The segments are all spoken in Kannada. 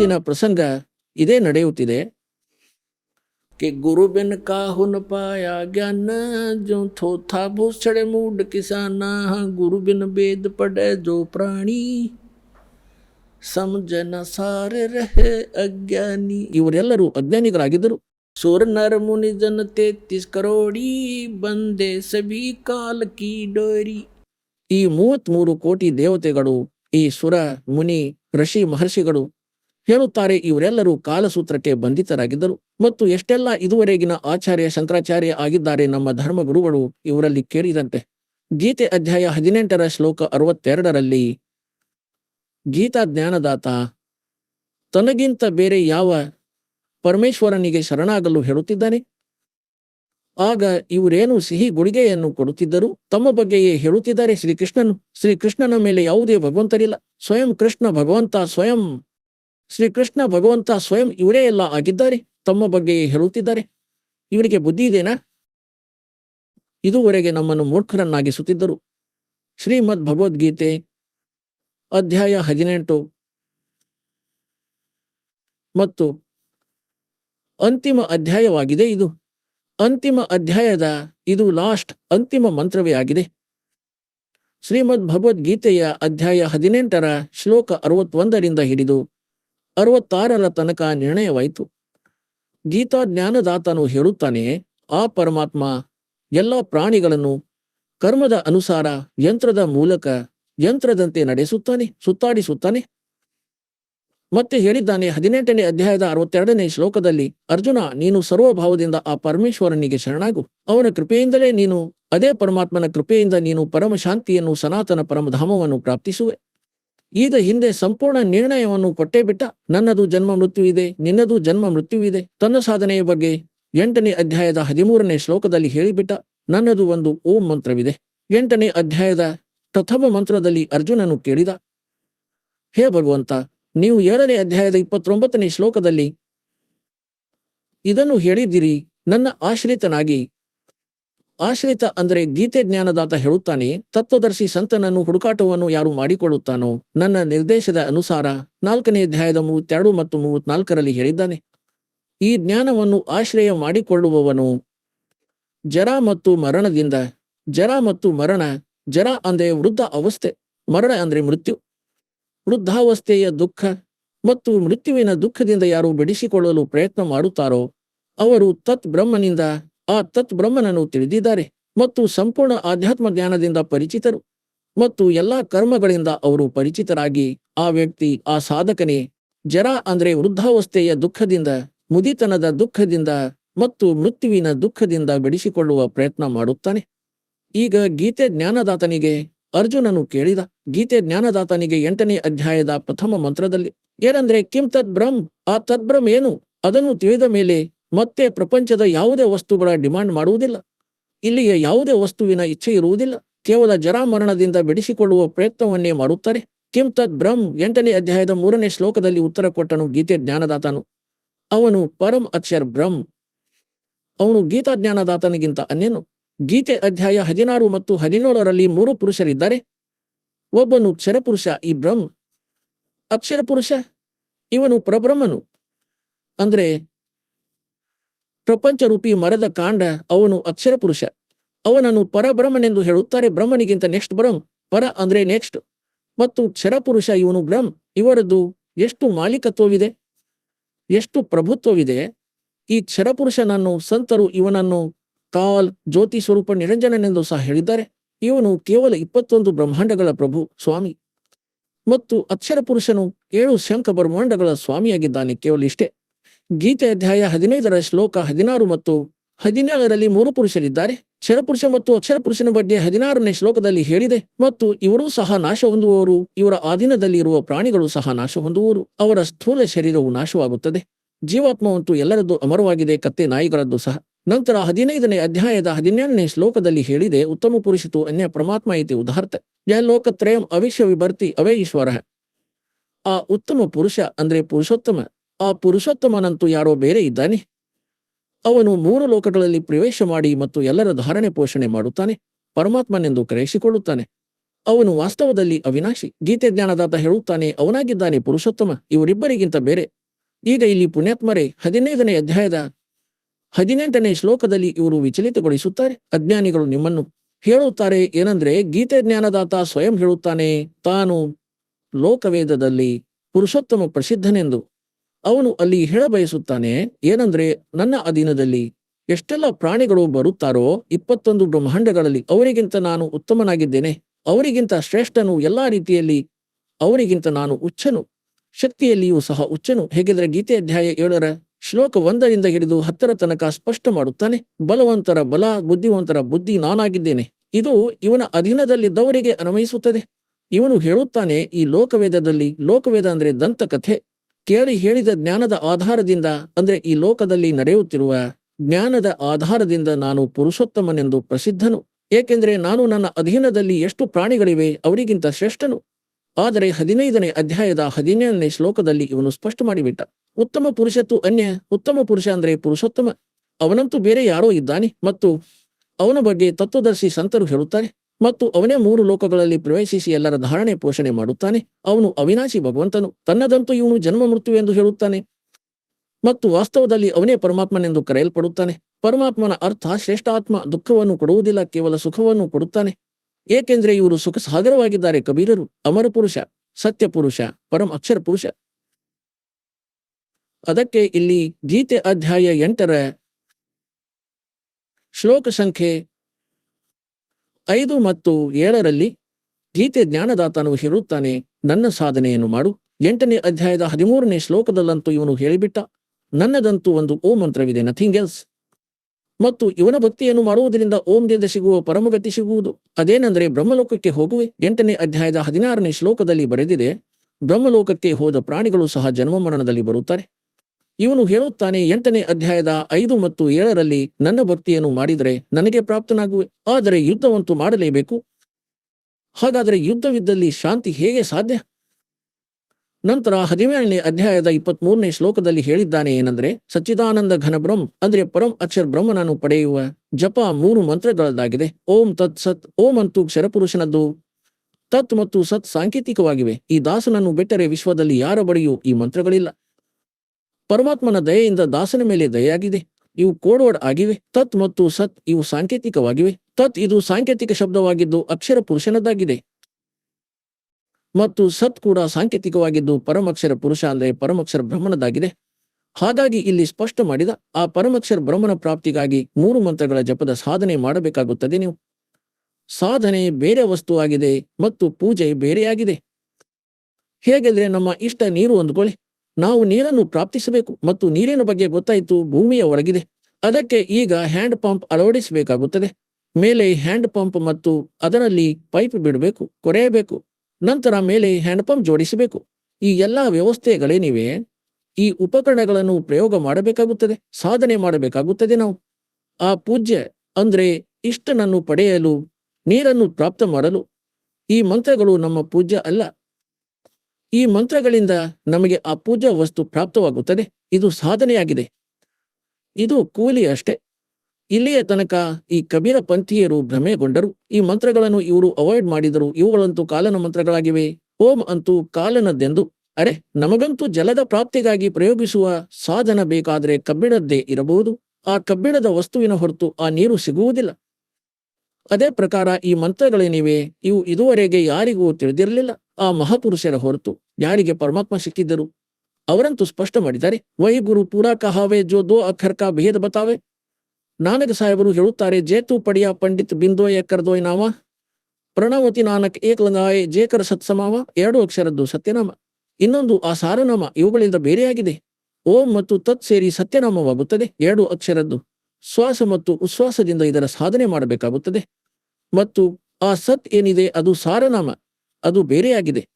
ಇಂದಿನ ಪ್ರಸಂಗ ಇದೇ ನಡೆಯುತ್ತಿದೆ. ಕೆ ಗುರು ಬೆನ್ ಕಾಹುನ ಪಾಯ પાયા ಜೋ ಥೋಥಾ ಭೂಸಡೆ ભૂસડે ಕಿಸಾನ ಗುರು ગુરુબિન ಬೇದ ಪಡೆ ಜೋ ಪ್ರಾಣಿ. ಸಮಜನ ಸಾರೆ ರಹೆ ಅಜ್ಞಾನಿ. ಇವರೆಲ್ಲರೂ ಅಜ್ಞಾನಿಗಳಾಗಿದ್ದರು. ಸೂರ್ಯನರ ಮುನಿ ಜನ ತೇತ್ತೀಸ್ ಕರೋಡಿ, ಬಂದೆ ಸಭಿ ಕಾಲ ಕಿ ಡೋರಿ ಈ ಮೂವತ್ತ್ ಮೂರು ಕೋಟಿ ದೇವತೆಗಳು, ಈ ಸುರ ಮುನಿ, ಋಷಿ ಮಹರ್ಷಿಗಳು ಹೇಳುತ್ತಾರೆ, ಇವರೆಲ್ಲರೂ ಕಾಲಸೂತ್ರಕ್ಕೆ ಬಂಧಿತರಾಗಿದ್ದರು. ಮತ್ತು ಎಷ್ಟೆಲ್ಲ ಇದುವರೆಗಿನ ಆಚಾರ್ಯ ಶಂಕರಾಚಾರ್ಯ ಆಗಿದ್ದಾರೆ ನಮ್ಮ ಧರ್ಮಗುರುಗಳು ಇವರಲ್ಲಿ ಕೇಳಿದಂತೆ. ಗೀತೆ ಅಧ್ಯಾಯ ಹದಿನೆಂಟರ ಶ್ಲೋಕ ಅರವತ್ತೆರಡರಲ್ಲಿ, ಗೀತಾ ಜ್ಞಾನದಾತ, ತನಗಿಂತ ಬೇರೆ ಯಾವ ಪರಮೇಶ್ವರನಿಗೆ ಶರಣಾಗಲು ಹೇಳುತ್ತಿದ್ದಾನೆ? ಆಗ ಇವರೇನು ಸಿಹಿ ಗುಡಿಗೆಯನ್ನು ಕೊಡುತ್ತಿದ್ದರು? ತಮ್ಮ ಬಗ್ಗೆಯೇ ಹೇಳುತ್ತಿದ್ದಾರೆ ಶ್ರೀಕೃಷ್ಣನು. ಶ್ರೀಕೃಷ್ಣನ ಮೇಲೆ ಯಾವುದೇ ಭಗವಂತರಿಲ್ಲ. ಸ್ವಯಂ ಕೃಷ್ಣ ಭಗವಂತ ಸ್ವಯಂ ಶ್ರೀಕೃಷ್ಣ ಭಗವಂತ ಸ್ವಯಂ ಇವರೇ ಎಲ್ಲ ಆಗಿದ್ದಾರೆ, ತಮ್ಮ ಬಗ್ಗೆ ಹೇಳುತ್ತಿದ್ದಾರೆ. ಇವರಿಗೆ ಬುದ್ಧಿ ಇದೆನಾ? ಇದುವರೆಗೆ ನಮ್ಮನ್ನು ಮೂರ್ಖರನ್ನಾಗಿಸುತ್ತಿದ್ದರು. ಶ್ರೀಮದ್ ಭಗವದ್ಗೀತೆ, ಅಧ್ಯಾಯ ಹದಿನೆಂಟು. ಮತ್ತು ಅಂತಿಮ ಅಧ್ಯಾಯವಾಗಿದೆ ಇದು. ಅಂತಿಮ ಅಧ್ಯಾಯದ ಇದು ಲಾಸ್ಟ್ ಅಂತಿಮ ಮಂತ್ರವೇ ಆಗಿದೆ. ಶ್ರೀಮದ್ ಭಗವದ್ಗೀತೆಯ ಅಧ್ಯಾಯ ಹದಿನೆಂಟರ ಶ್ಲೋಕ ಅರವತ್ತೊಂದರಿಂದ ಹಿಡಿದು ಅರವತ್ತಾರರ ತನಕ ನಿರ್ಣಯವಾಯಿತು. ಗೀತಾ ಜ್ಞಾನದಾತನು ಹೇಳುತ್ತಾನೆ, ಆ ಪರಮಾತ್ಮ ಎಲ್ಲ ಪ್ರಾಣಿಗಳನ್ನು ಕರ್ಮದ ಅನುಸಾರ ಯಂತ್ರದ ಮೂಲಕ ಯಂತ್ರದಂತೆ ನಡೆಸುತ್ತಾನೆ, ಸುತ್ತಾಡಿಸುತ್ತಾನೆ. ಮತ್ತೆ ಹೇಳಿದ್ದಾನೆ, ಹದಿನೆಂಟನೇ ಅಧ್ಯಾಯದ ಅರವತ್ತೆರಡನೇ ಶ್ಲೋಕದಲ್ಲಿ, ಅರ್ಜುನ, ನೀನು ಸರ್ವಭಾವದಿಂದ ಆ ಪರಮೇಶ್ವರನಿಗೆ ಶರಣಾಗು. ಅವನ ಕೃಪೆಯಿಂದಲೇ ನೀನು, ಅದೇ ಪರಮಾತ್ಮನ ಕೃಪೆಯಿಂದ ನೀನು ಪರಮ ಶಾಂತಿಯನ್ನು ಸನಾತನ ಪರಮಧಾಮವನ್ನು ಪ್ರಾಪ್ತಿಸುವೆ. ಈಗ ಹಿಂದೆ ಸಂಪೂರ್ಣ ನಿರ್ಣಯವನ್ನು ಕೊಟ್ಟೇ ಬಿಟ್ಟ ನನ್ನದು ಜನ್ಮ ಮೃತ್ಯು ಇದೆ ನಿನ್ನದು ಜನ್ಮ ಮೃತ್ಯು ಇದೆ ತನ್ನ ಸಾಧನೆಯ ಬಗ್ಗೆ ಎಂಟನೇ ಅಧ್ಯಾಯದ ಹದಿಮೂರನೇ ಶ್ಲೋಕದಲ್ಲಿ ಹೇಳಿಬಿಟ್ಟ ನನ್ನದು ಒಂದು ಓಂ ಮಂತ್ರವಿದೆ. ಎಂಟನೇ ಅಧ್ಯಾಯದ ಪ್ರಥಮ ಮಂತ್ರದಲ್ಲಿ ಅರ್ಜುನನು ಕೇಳಿದ, ಹೇ ಭಗವಂತ, ನೀವು ಏಳನೇ ಅಧ್ಯಾಯದ ಇಪ್ಪತ್ತೊಂಬತ್ತನೇ ಶ್ಲೋಕದಲ್ಲಿ ಇದನ್ನು ಹೇಳಿದ್ದೀರಿ. ನನ್ನ ಆಶ್ರಿತನಾಗಿ ಆಶ್ರಿತ ಅಂದರೆ ಗೀತೆ ಜ್ಞಾನದಾತ ಹೇಳುತ್ತಾನೆ, ತತ್ವದರ್ಶಿ ಸಂತನನ್ನು ಹುಡುಕಾಟವನ್ನು ಯಾರು ಮಾಡಿಕೊಳ್ಳುತ್ತಾನೋ? ನನ್ನ ನಿರ್ದೇಶದ ಅನುಸಾರ ನಾಲ್ಕನೇ ಅಧ್ಯಾಯದ ಮೂವತ್ತೆರಡು ಮತ್ತು ಮೂವತ್ನಾಲ್ಕರಲ್ಲಿ ಹೇಳಿದ್ದಾನೆ, ಈ ಜ್ಞಾನವನ್ನು ಆಶ್ರಯ ಮಾಡಿಕೊಳ್ಳುವವನು ಜರ ಮತ್ತು ಮರಣದಿಂದ, ಜರ ಮತ್ತು ಮರಣ, ಜರ ಅಂದ್ರೆ ವೃದ್ಧ ಅವಸ್ಥೆ, ಮರಣ ಅಂದ್ರೆ ಮೃತ್ಯು, ವೃದ್ಧಾವಸ್ಥೆಯ ದುಃಖ ಮತ್ತು ಮೃತ್ಯುವಿನ ದುಃಖದಿಂದ ಯಾರು ಬಿಡಿಸಿಕೊಳ್ಳಲು ಪ್ರಯತ್ನ ಮಾಡುತ್ತಾರೋ, ಅವರು ತತ್ ಬ್ರಹ್ಮನಿಂದ ಆ ತತ್ ಬ್ರಹ್ಮನನ್ನು ತಿಳಿದಿದ್ದಾರೆ ಮತ್ತು ಸಂಪೂರ್ಣ ಆಧ್ಯಾತ್ಮ ಜ್ಞಾನದಿಂದ ಪರಿಚಿತರು ಮತ್ತು ಎಲ್ಲಾ ಕರ್ಮಗಳಿಂದ ಅವರು ಪರಿಚಿತರಾಗಿ ಆ ವ್ಯಕ್ತಿ, ಆ ಸಾಧಕನೇ. ಜರ ಅಂದ್ರೆ ವೃದ್ಧಾವಸ್ಥೆಯ ದುಃಖದಿಂದ, ಮುದಿತನದ ದುಃಖದಿಂದ ಮತ್ತು ಮೃತ್ಯುವಿನ ದುಃಖದಿಂದ ಬಿಡಿಸಿಕೊಳ್ಳುವ ಪ್ರಯತ್ನ ಮಾಡುತ್ತಾನೆ. ಈಗ ಗೀತೆ ಜ್ಞಾನದಾತನಿಗೆ ಅರ್ಜುನನು ಕೇಳಿದ. ಗೀತೆ ಜ್ಞಾನದಾತನಿಗೆ ಎಂಟನೇ ಅಧ್ಯಾಯದ ಪ್ರಥಮ ಮಂತ್ರದಲ್ಲಿ, ಏನಂದ್ರೆ ಕಿಂ ತದ್ ಬ್ರಹ್ಮ್ ಆ ತದ್ಬ್ರಹ್ಮ್ ಏನು? ಅದನ್ನು ತಿಳಿದ ಮೇಲೆ ಮತ್ತೆ ಪ್ರಪಂಚದ ಯಾವುದೇ ವಸ್ತುಗಳ ಡಿಮಾಂಡ್ ಮಾಡುವುದಿಲ್ಲ. ಇಲ್ಲಿಯ ಯಾವುದೇ ವಸ್ತುವಿನ ಇಚ್ಛೆ ಇರುವುದಿಲ್ಲ. ಕೇವಲ ಜರಾಮರಣದಿಂದ ಬಿಡಿಸಿಕೊಳ್ಳುವ ಪ್ರಯತ್ನವನ್ನೇ ಮಾಡುತ್ತಾರೆ. ಕಿಂ ತತ್ ಬ್ರಹ್ಮ್ ಎಂಟನೇ ಅಧ್ಯಾಯದ ಮೂರನೇ ಶ್ಲೋಕದಲ್ಲಿ ಉತ್ತರ ಕೊಟ್ಟನು ಗೀತೆ ಜ್ಞಾನದಾತನು. ಅವನು ಪರಂ ಅಕ್ಷರ್ ಬ್ರಹ್ಮ್. ಅವನು ಗೀತಾ ಜ್ಞಾನದಾತನಿಗಿಂತ ಅನ್ಯನು. ಗೀತೆ ಅಧ್ಯಾಯ ಹದಿನಾರು ಮತ್ತು ಹದಿನೇಳರಲ್ಲಿ ಮೂರು ಪುರುಷರಿದ್ದಾರೆ. ಒಬ್ಬನು ಕ್ಷರಪುರುಷ ಈ ಬ್ರಹ್ಮ್. ಅಕ್ಷರ ಪುರುಷ, ಇವನು ಪರಬ್ರಹ್ಮನು. ಅಂದ್ರೆ ಪ್ರಪಂಚರೂಪಿ ಮರದ ಕಾಂಡ, ಅವನು ಅಕ್ಷರ ಪುರುಷ. ಅವನನ್ನು ಪರಬ್ರಹ್ಮನೆಂದು ಹೇಳುತ್ತಾರೆ. ಬ್ರಹ್ಮನಿಗಿಂತ ನೆಕ್ಸ್ಟ್ ಬ್ರಹ್ಮ್ ಪರ ಅಂದ್ರೆ ನೆಕ್ಸ್ಟ್ ಮತ್ತು ಕ್ಷರಪುರುಷ ಇವನು ಬ್ರಹ್ಮ, ಇವರದ್ದು ಎಷ್ಟು ಮಾಲೀಕತ್ವವಿದೆ? ಎಷ್ಟು ಪ್ರಭುತ್ವವಿದೆ? ಈ ಕ್ಷರಪುರುಷನನ್ನು ಸಂತರು ಇವನನ್ನು ಕಾಲ್, ಜ್ಯೋತಿ ಸ್ವರೂಪ, ನಿರಂಜನನೆಂದು ಸಹ ಹೇಳಿದ್ದಾರೆ. ಇವನು ಕೇವಲ ಇಪ್ಪತ್ತೊಂದು ಬ್ರಹ್ಮಾಂಡಗಳ ಪ್ರಭು, ಸ್ವಾಮಿ. ಮತ್ತು ಅಕ್ಷರ ಪುರುಷನು ಏಳು ಶಂಖ ಬ್ರಹ್ಮಾಂಡಗಳ ಸ್ವಾಮಿಯಾಗಿದ್ದಾನೆ, ಕೇವಲ ಇಷ್ಟೇ. ಗೀತೆ ಅಧ್ಯಾಯ ಹದಿನೈದರ ಶ್ಲೋಕ ಹದಿನಾರು ಮತ್ತು ಹದಿನೇಳರಲ್ಲಿ ಮೂರು ಪುರುಷರಿದ್ದಾರೆ. ಕ್ಷರಪುರುಷ ಮತ್ತು ಅಕ್ಷರ ಪುರುಷನ ಬಗ್ಗೆ ಹದಿನಾರನೇ ಶ್ಲೋಕದಲ್ಲಿ ಹೇಳಿದೆ. ಮತ್ತು ಇವರೂ ಸಹ ನಾಶ ಹೊಂದುವವರು, ಇವರ ಅಧೀನದಲ್ಲಿ ಇರುವ ಪ್ರಾಣಿಗಳು ಸಹ ನಾಶ ಹೊಂದುವರು ಅವರ ಸ್ಥೂಲ ಶರೀರವು ನಾಶವಾಗುತ್ತದೆ. ಜೀವಾತ್ಮವಂತೂ ಎಲ್ಲರದ್ದು ಅಮರವಾಗಿದೆ, ಕತ್ತೆ ನಾಯಿಗಳದ್ದು ಸಹ. ನಂತರ ಹದಿನೈದನೇ ಅಧ್ಯಾಯದ ಹದಿನೇಳನೇ ಶ್ಲೋಕದಲ್ಲಿ ಹೇಳಿದೆ, ಉತ್ತಮ ಪುರುಷಿತು ಅನ್ಯ ಪರಮಾತ್ಮ ಇತಿ ಉದಾಹರ್ಥ ಯ ಲೋಕತ್ರಯಂ ಅವಿಶ್ವ ವಿಭರ್ತಿ ಅವೇ ಈಶ್ವರ. ಆ ಉತ್ತಮ ಪುರುಷ ಅಂದ್ರೆ ಪುರುಷೋತ್ತಮ. ಆ ಪುರುಷೋತ್ತಮನಂತೂ ಯಾರೋ ಬೇರೆ ಇದ್ದಾನೆ. ಅವನು ಮೂರು ಲೋಕಗಳಲ್ಲಿ ಪ್ರವೇಶ ಮಾಡಿ ಮತ್ತು ಎಲ್ಲರ ಧಾರಣೆ ಪೋಷಣೆ ಮಾಡುತ್ತಾನೆ, ಪರಮಾತ್ಮನೆಂದು ಕರೆಯಿಸಿಕೊಳ್ಳುತ್ತಾನೆ. ಅವನು ವಾಸ್ತವದಲ್ಲಿ ಅವಿನಾಶಿ ಗೀತೆ ಜ್ಞಾನದಾತ ಹೇಳುತ್ತಾನೆ, ಅವನಾಗಿದ್ದಾನೆ ಪುರುಷೋತ್ತಮ, ಇವರಿಬ್ಬರಿಗಿಂತ ಬೇರೆ. ಈಗ ಇಲ್ಲಿ ಪುಣ್ಯಾತ್ಮರೇ ಹದಿನೈದನೇ ಅಧ್ಯಾಯದ ಹದಿನೆಂಟನೇ ಶ್ಲೋಕದಲ್ಲಿ ಇವರು ವಿಚಲಿತಗೊಳಿಸುತ್ತಾರೆ. ಅಜ್ಞಾನಿಗಳು ನಿಮ್ಮನ್ನು ಹೇಳುತ್ತಾರೆ, ಏನಂದ್ರೆ ಗೀತೆ ಜ್ಞಾನದಾತ ಸ್ವಯಂ ಹೇಳುತ್ತಾನೆ, ತಾನು ಲೋಕವೇದದಲ್ಲಿ ಪುರುಷೋತ್ತಮ ಪ್ರಸಿದ್ಧನೆಂದು. ಅವನು ಅಲ್ಲಿ ಹೇಳಬಯಸುತ್ತಾನೆ, ಏನಂದ್ರೆ, ನನ್ನ ಅಧೀನದಲ್ಲಿ ಎಷ್ಟೆಲ್ಲ ಪ್ರಾಣಿಗಳು ಬರುತ್ತಾರೋ ಇಪ್ಪತ್ತೊಂದು ಬ್ರಹ್ಮಾಂಡಗಳಲ್ಲಿ ಅವರಿಗಿಂತ ನಾನು ಉತ್ತಮನಾಗಿದ್ದೇನೆ. ಅವರಿಗಿಂತ ಶ್ರೇಷ್ಠನು ಎಲ್ಲಾ ರೀತಿಯಲ್ಲಿ ಅವರಿಗಿಂತ ನಾನು ಉಚ್ಚನು ಶಕ್ತಿಯಲ್ಲಿಯೂ ಸಹ ಉಚ್ಚನು ಹೇಗೆಂದರೆ ಗೀತೆ ಅಧ್ಯಾಯ ಏಳರ ಶ್ಲೋಕ ಒಂದರಿಂದ ಹಿಡಿದು ಹತ್ತರ ತನಕ ಸ್ಪಷ್ಟ ಮಾಡುತ್ತಾನೆ. ಬಲವಂತರ ಬಲ, ಬುದ್ಧಿವಂತರ ಬುದ್ಧಿ ನಾನಾಗಿದ್ದೇನೆ. ಇದು ಇವನ ಅಧೀನದಲ್ಲಿದ್ದವರಿಗೆ ಅನ್ವಯಿಸುತ್ತದೆ. ಇವನು ಹೇಳುತ್ತಾನೆ, ಈ ಲೋಕವೇದದಲ್ಲಿ, ಲೋಕವೇದ ಅಂದ್ರೆ ದಂತಕಥೆ. ಕೇಳಿ ಹೇಳಿದ ಜ್ಞಾನದ ಆಧಾರದಿಂದ, ಅಂದ್ರೆ ಈ ಲೋಕದಲ್ಲಿ ನಡೆಯುತ್ತಿರುವ ಜ್ಞಾನದ ಆಧಾರದಿಂದ ನಾನು ಪುರುಷೋತ್ತಮನೆಂದು ಪ್ರಸಿದ್ಧನು. ಏಕೆಂದರೆ ನಾನು ನನ್ನ ಅಧೀನದಲ್ಲಿ ಎಷ್ಟು ಪ್ರಾಣಿಗಳಿವೆ ಅವರಿಗಿಂತ ಶ್ರೇಷ್ಠನು. ಆದರೆ ಹದಿನೈದನೇ ಅಧ್ಯಾಯದ ಹದಿನೇಳನೇ ಶ್ಲೋಕದಲ್ಲಿ ಇವನು ಸ್ಪಷ್ಟ ಮಾಡಿಬಿಟ್ಟ. ಉತ್ತಮ ಪುರುಷತ್ತು ಅನ್ಯ, ಉತ್ತಮ ಪುರುಷ ಅಂದ್ರೆ ಪುರುಷೋತ್ತಮ. ಅವನಂತೂ ಬೇರೆ ಯಾರೋ ಇದ್ದಾನೆ ಮತ್ತು ಅವನ ಬಗ್ಗೆ ತತ್ವದರ್ಶಿ ಸಂತರು ಹೇಳುತ್ತಾರೆ. ಮತ್ತು ಅವನೇ ಮೂರು ಲೋಕಗಳಲ್ಲಿ ಪ್ರವೇಶಿಸಿ ಎಲ್ಲರ ಧಾರಣೆ ಪೋಷಣೆ ಮಾಡುತ್ತಾನೆ. ಅವನು ಅವಿನಾಶಿ ಭಗವಂತನು. ತನ್ನದಂತೂ ಇವನು ಜನ್ಮ ಮೃತ್ಯು ಎಂದು ಹೇಳುತ್ತಾನೆ. ಮತ್ತು ವಾಸ್ತವದಲ್ಲಿ ಅವನೇ ಪರಮಾತ್ಮನೆಂದು ಕರೆಯಲ್ಪಡುತ್ತಾನೆ. ಪರಮಾತ್ಮನ ಅರ್ಥ ಶ್ರೇಷ್ಠಾತ್ಮ ದುಃಖವನ್ನು ಕೊಡುವುದಿಲ್ಲ, ಕೇವಲ ಸುಖವನ್ನು ಕೊಡುತ್ತಾನೆ. ಏಕೆಂದರೆ ಇವರು ಸುಖ ಸಾಗರವಾಗಿದ್ದಾರೆ ಕಬೀರರು. ಅಮರ ಪುರುಷ, ಸತ್ಯ ಪುರುಷ, ಪರಮ ಅಕ್ಷರ ಪುರುಷ. ಅದಕ್ಕೆ ಇಲ್ಲಿ ಗೀತೆ ಅಧ್ಯಾಯ ಎಂಟರ ಶ್ಲೋಕ ಸಂಖ್ಯೆ ಐದು ಮತ್ತು ಏಳರಲ್ಲಿ ಗೀತೆ ಜ್ಞಾನದಾತನು ಹೇಳುತ್ತಾನೆ, ನನ್ನ ಸಾಧನೆಯನ್ನು ಮಾಡು. ಎಂಟನೇ ಅಧ್ಯಾಯದ ಹದಿಮೂರನೇ ಶ್ಲೋಕದಲ್ಲಂತೂ ಇವನು ಹೇಳಿಬಿಟ್ಟ, ನನ್ನದಂತೂ ಒಂದು ಓಂ ಮಂತ್ರವಿದೆ ನಥಿಂಗ್ ಎಲ್ಸ್ ಮತ್ತು ಇವನ ಭಕ್ತಿಯನ್ನು ಮಾಡುವುದರಿಂದ ಓಂದಿಂದ ಸಿಗುವ ಪರಮಗತಿ ಸಿಗುವುದು. ಅದೇನೆಂದರೆ ಬ್ರಹ್ಮಲೋಕಕ್ಕೆ ಹೋಗುವೆ. ಎಂಟನೇ ಅಧ್ಯಾಯದ ಹದಿನಾರನೇ ಶ್ಲೋಕದಲ್ಲಿ ಬರೆದಿದೆ, ಬ್ರಹ್ಮಲೋಕಕ್ಕೆ ಹೋದ ಪ್ರಾಣಿಗಳು ಸಹ ಜನ್ಮ ಮರಣದಲ್ಲಿ ಬರುತ್ತಾರೆ. ಇವನು ಹೇಳುತ್ತಾನೆ, ಎಂಟನೇ ಅಧ್ಯಾಯದ ಐದು ಮತ್ತು ಏಳರಲ್ಲಿ ನನ್ನ ಭಕ್ತಿಯನ್ನು ಮಾಡಿದರೆ ನನಗೆ ಪ್ರಾಪ್ತನಾಗುವೆ. ಆದರೆ ಯುದ್ಧವಂತೂ ಮಾಡಲೇಬೇಕು. ಹಾಗಾದರೆ ಯುದ್ಧವಿದ್ದಲ್ಲಿ ಶಾಂತಿ ಹೇಗೆ ಸಾಧ್ಯ? ನಂತರ ಹದಿನೇಳನೇ ಅಧ್ಯಾಯದ ಇಪ್ಪತ್ತ್ ಮೂರನೇ ಶ್ಲೋಕದಲ್ಲಿ ಹೇಳಿದ್ದಾನೆ ಏನಂದ್ರೆ, ಸಚ್ಚಿದಾನಂದ ಘನ ಬ್ರಹ್ಮ, ಅಂದ್ರೆ ಪರಂ ಅಕ್ಷರ ಬ್ರಹ್ಮನನ್ನು ಪಡೆಯುವ ಜಪ ಮೂರು ಮಂತ್ರಗಳದ್ದಾಗಿದೆ. ಓಂ ತತ್ ಸತ್, ಓಂ ಅಂತೂ ಕ್ಷರಪುರುಷನದ್ದು. ತತ್ ಮತ್ತು ಸತ್ ಸಾಂಕೇತಿಕವಾಗಿವೆ. ಈ ದಾಸನನ್ನು ಬಿಟ್ಟರೆ ವಿಶ್ವದಲ್ಲಿ ಯಾರ ಬಳಿಯೂ ಈ ಮಂತ್ರಗಳಿಲ್ಲ. ಪರಮಾತ್ಮನ ದಯೆಯಿಂದ ದಾಸನ ಮೇಲೆ ದಯೆಯಾಗಿದೆ. ಇವು ಕೋಡ್ವರ್ಡ್ ಆಗಿವೆ. ತತ್ ಮತ್ತು ಸತ್ ಇವು ಸಾಂಕೇತಿಕವಾಗಿವೆ. ತತ್ ಇದು ಸಾಂಕೇತಿಕ ಶಬ್ದವಾಗಿದ್ದು ಅಕ್ಷರ ಪುರುಷನದ್ದಾಗಿದೆ. ಮತ್ತು ಸತ್ ಕೂಡ ಸಾಂಕೇತಿಕವಾಗಿದ್ದು ಪರಮಕ್ಷರ ಪುರುಷ ಅಂದ್ರೆ ಪರಮಕ್ಷರ ಬ್ರಹ್ಮನದಾಗಿದೆ ಹಾಗಾಗಿ ಇಲ್ಲಿ ಸ್ಪಷ್ಟ ಮಾಡಿದ ಆ ಪರಮಕ್ಷರ ಬ್ರಹ್ಮನ ಪ್ರಾಪ್ತಿಗಾಗಿ ಮೂರು ಮಂತ್ರಗಳ ಜಪದ ಸಾಧನೆ ಮಾಡಬೇಕಾಗುತ್ತದೆ ನೀವು. ಸಾಧನೆ ಬೇರೆ ವಸ್ತುವಾಗಿದೆ ಮತ್ತು ಪೂಜೆ ಬೇರೆಯಾಗಿದೆ. ಹೇಗೆಂದ್ರೆ ನಮ್ಮ ಇಷ್ಟ ನೀರು ಅಂದುಕೊಳ್ಳಿ ನಾವು ನೀರನ್ನು ಪ್ರಾಪ್ತಿಸಬೇಕು ಮತ್ತು ನೀರಿನ ಬಗ್ಗೆ ಗೊತ್ತಾಯಿತು ಭೂಮಿಯ ಒಳಗಿದೆ. ಅದಕ್ಕೆ ಈಗ ಹ್ಯಾಂಡ್ ಪಂಪ್ ಅಳವಡಿಸಬೇಕಾಗುತ್ತದೆ. ಮೇಲೆ ಹ್ಯಾಂಡ್ ಪಂಪ್ ಮತ್ತು ಅದರಲ್ಲಿ ಪೈಪ್ ಬಿಡಬೇಕು, ಕೊರೆಯಬೇಕು. ನಂತರ ಮೇಲೆ ಹ್ಯಾಂಡ್ ಪಂಪ್ ಜೋಡಿಸಬೇಕು. ಈ ಎಲ್ಲ ವ್ಯವಸ್ಥೆಗಳೇನಿವೆ, ಈ ಉಪಕರಣಗಳನ್ನು ಪ್ರಯೋಗ ಮಾಡಬೇಕಾಗುತ್ತದೆ, ಸಾಧನೆ ಮಾಡಬೇಕಾಗುತ್ತದೆ ನಾವು. ಆ ಪೂಜ್ಯ ಅಂದ್ರೆ ಇಷ್ಟನನ್ನು ಪಡೆಯಲು, ನೀರನ್ನು ಪ್ರಾಪ್ತ ಮಾಡಲು. ಈ ಮಂತ್ರಗಳು ನಮ್ಮ ಪೂಜ್ಯ ಅಲ್ಲ. ಈ ಮಂತ್ರಗಳಿಂದ ನಮಗೆ ಆ ಪೂಜಾ ವಸ್ತು ಪ್ರಾಪ್ತವಾಗುತ್ತದೆ. ಇದು ಸಾಧನೆಯಾಗಿದೆ. ಇದು ಕೂಲಿ ಅಷ್ಟೇ. ಇಲ್ಲಿಯ ತನಕ ಈ ಕಬೀರ ಪಂಥೀಯರು ಭ್ರಮೆಗೊಂಡರು. ಈ ಮಂತ್ರಗಳನ್ನು ಇವರು ಅವಾಯ್ಡ್ ಮಾಡಿದರು. ಇವುಗಳಂತೂ ಕಾಲನ ಮಂತ್ರಗಳಾಗಿವೆ. ಓಂ ಅಂತೂ ಕಾಲನದ್ದೆಂದು. ಅರೆ, ನಮಗಂತೂ ಜಲದ ಪ್ರಾಪ್ತಿಗಾಗಿ ಪ್ರಯೋಗಿಸುವ ಸಾಧನ ಬೇಕಾದರೆ ಕಬ್ಬಿಣದ್ದೇ ಇರಬಹುದು. ಆ ಕಬ್ಬಿಣದ ವಸ್ತುವಿನ ಹೊರತು ಆ ನೀರು ಸಿಗುವುದಿಲ್ಲ. ಅದೇ ಪ್ರಕಾರ ಈ ಮಂತ್ರಗಳೇನಿವೆ, ಇವು ಇದುವರೆಗೆ ಯಾರಿಗೂ ತಿಳಿದಿರಲಿಲ್ಲ. ಆ ಮಹಾಪುರುಷರ ಹೊರತು ಯಾರಿಗೆ ಪರಮಾತ್ಮ ಸಿಕ್ಕಿದ್ದರು ಅವರಂತೂ ಸ್ಪಷ್ಟ ಮಾಡಿದ್ದಾರೆ, ವೈ ಗುರು ಪೂರಾ ಕಹಾವೆ ಜೋ ದೋ ಅಕ್ಷರ ಕಾ ಭೇದ ಬತಾವೆ? ನಾನಕ ಸಾಹೇಬರು ಹೇಳುತ್ತಾರೆ ಜೇತು ಪಡೆಯ ಪಂಡಿತ್ ಬಿಂದೋಯ ಕರ್ದೋಯ್ ನಾಮ ಪ್ರಣವತಿ ನಾನಕ್ ಏಕಲಂಗಾಯ್ ಜೇಕರ ಸತ್ಸಮಾವ ಎರಡು ಅಕ್ಷರದ್ದು ಸತ್ಯನಾಮ, ಇನ್ನೊಂದು ಆ ಸಾರನಾಮ ಇವುಗಳಿಂದ ಬೇರೆಯಾಗಿದೆ. ಓಂ ಮತ್ತು ತತ್ ಸೇರಿ ಸತ್ಯನಾಮವಾಗುತ್ತದೆ, ಎರಡು ಅಕ್ಷರದ್ದು ಶ್ವಾಸ ಮತ್ತು ಉಸ್ವಾಸದಿಂದ ಇದರ ಸಾಧನೆ ಮಾಡಬೇಕಾಗುತ್ತದೆ. ಮತ್ತು ಆ ಸತ್ ಏನಿದೆ ಅದು ಸಾರನಾಮ ಅದು ಬೇರೆಯಾಗಿದೆ.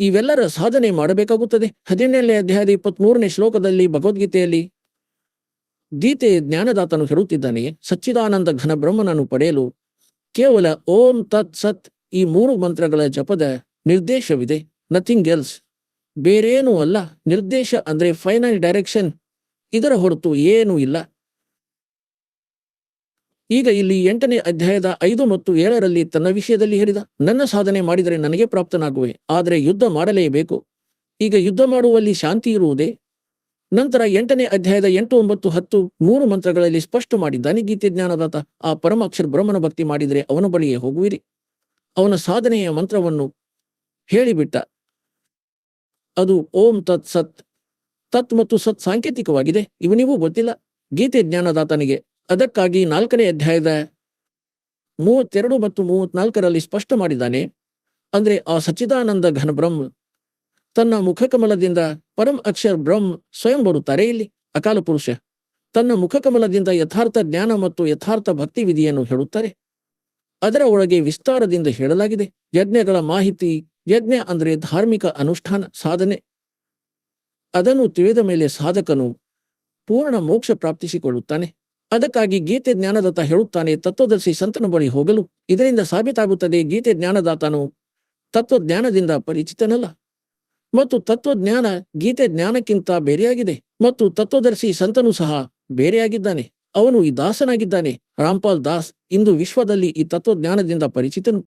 ಇವೆಲ್ಲರ ಸಾಧನೆ ಮಾಡಬೇಕಾಗುತ್ತದೆ. ಹದಿನೇಳನೇ ಅಧ್ಯಾಯದ ಇಪ್ಪತ್ಮೂರನೇ ಶ್ಲೋಕದಲ್ಲಿ ಭಗವದ್ಗೀತೆಯಲ್ಲಿ ಗೀತೆ ಜ್ಞಾನದಾತನು ಹೇಳುತ್ತಿದ್ದಾನೆ, ಸಚ್ಚಿದಾನಂದ ಘನ ಬ್ರಹ್ಮನನ್ನು ಪಡೆಯಲು ಕೇವಲ ಓಂ ತತ್ ಸತ್ ಈ ಮೂರು ಮಂತ್ರಗಳ ಜಪದ ನಿರ್ದೇಶವಿದೆ. ನಥಿಂಗ್ ಎಲ್ಸ್ ಬೇರೇನೂ ಅಲ್ಲ. ನಿರ್ದೇಶ ಅಂದ್ರೆ ಫೈನಲ್ ಡೈರೆಕ್ಷನ್ ಇದರ ಹೊರತು ಏನೂ ಇಲ್ಲ. ಈಗ ಇಲ್ಲಿ ಎಂಟನೇ ಅಧ್ಯಾಯದ ಐದು ಮತ್ತು ಏಳರಲ್ಲಿ ತನ್ನ ವಿಷಯದಲ್ಲಿ ಹೇಳಿದ, ನನ್ನ ಸಾಧನೆ ಮಾಡಿದರೆ ನನಗೆ ಪ್ರಾಪ್ತನಾಗುವೆ, ಆದರೆ ಯುದ್ಧ ಮಾಡಲೇಬೇಕು. ಈಗ ಯುದ್ಧ ಮಾಡುವಲ್ಲಿ ಶಾಂತಿ ಇರುವುದೇ? ನಂತರ ಎಂಟನೇ ಅಧ್ಯಾಯದ ಎಂಟು ಒಂಬತ್ತು ಹತ್ತು ಮೂರು ಮಂತ್ರಗಳಲ್ಲಿ ಸ್ಪಷ್ಟ ಮಾಡಿದ್ದಾನೆ ಗೀತೆ ಜ್ಞಾನದಾತ, ಆ ಪರಮಾಕ್ಷರ ಬ್ರಹ್ಮನ ಭಕ್ತಿ ಮಾಡಿದರೆ ಅವನ ಬಳಿಯೇ ಹೋಗುವಿರಿ. ಅವನ ಸಾಧನೆಯ ಮಂತ್ರವನ್ನು ಹೇಳಿಬಿಟ್ಟ. ಅದು ಓಂ ತತ್ ಸತ್. ತತ್ ಮತ್ತು ಸತ್ ಸಾಂಕೇತಿಕವಾಗಿದೆ ಇವನಿಗೂ ಗೊತ್ತಿಲ್ಲ. ಗೀತೆ ಜ್ಞಾನದಾತನಿಗೆ ಅದಕ್ಕಾಗಿ ನಾಲ್ಕನೇ ಅಧ್ಯಾಯದ ಮೂವತ್ತೆರಡು ಮತ್ತು ಮೂವತ್ನಾಲ್ಕರಲ್ಲಿ ಸ್ಪಷ್ಟ ಮಾಡಿದ್ದಾನೆ, ಅಂದ್ರೆ ಆ ಸಚ್ಚಿದಾನಂದ ಘನ ಬ್ರಹ್ಮ ತನ್ನ ಮುಖಕಮಲದಿಂದ ಪರಂ ಅಕ್ಷರ್ ಬ್ರಹ್ಮ ಸ್ವಯಂ ಬರುತ್ತಾರೆ ಇಲ್ಲಿ, ಅಕಾಲ ಪುರುಷ. ತನ್ನ ಮುಖಕಮಲದಿಂದ ಯಥಾರ್ಥ ಜ್ಞಾನ ಮತ್ತು ಯಥಾರ್ಥ ಭಕ್ತಿ ವಿಧಿಯನ್ನು ಹೇಳುತ್ತಾರೆ. ಅದರ ಒಳಗೆ ವಿಸ್ತಾರದಿಂದ ಹೇಳಲಾಗಿದೆ, ಯಜ್ಞಗಳ ಮಾಹಿತಿ, ಯಜ್ಞ ಅಂದರೆ ಧಾರ್ಮಿಕ ಅನುಷ್ಠಾನ, ಸಾಧನೆ. ಅದನ್ನು ತಿಳಿದ ಮೇಲೆ ಸಾಧಕನು ಪೂರ್ಣ ಮೋಕ್ಷ ಪ್ರಾಪ್ತಿಸಿಕೊಳ್ಳುತ್ತಾನೆ. ಅದಕ್ಕಾಗಿ ಗೀತೆ ಜ್ಞಾನದಾತ ಹೇಳುತ್ತಾನೆ, ತತ್ವದರ್ಶಿ ಸಂತನ ಬಳಿ ಹೋಗಲು. ಇದರಿಂದ ಸಾಬೀತಾಗುತ್ತದೆ, ಗೀತೆ ಜ್ಞಾನದಾತನು ತತ್ವಜ್ಞಾನದಿಂದ ಪರಿಚಿತನಲ್ಲ. ಮತ್ತು ತತ್ವಜ್ಞಾನ ಗೀತೆ ಜ್ಞಾನಕ್ಕಿಂತ ಬೇರೆಯಾಗಿದೆ. ಮತ್ತು ತತ್ವದರ್ಶಿ ಸಂತನು ಸಹ ಬೇರೆಯಾಗಿದ್ದಾನೆ. ಅವನು ಈ ದಾಸನಾಗಿದ್ದಾನೆ. ರಾಮ್ಪಾಲ್ ದಾಸ್ ಇಂದು ವಿಶ್ವದಲ್ಲಿ ಈ ತತ್ವಜ್ಞಾನದಿಂದ ಪರಿಚಿತನು.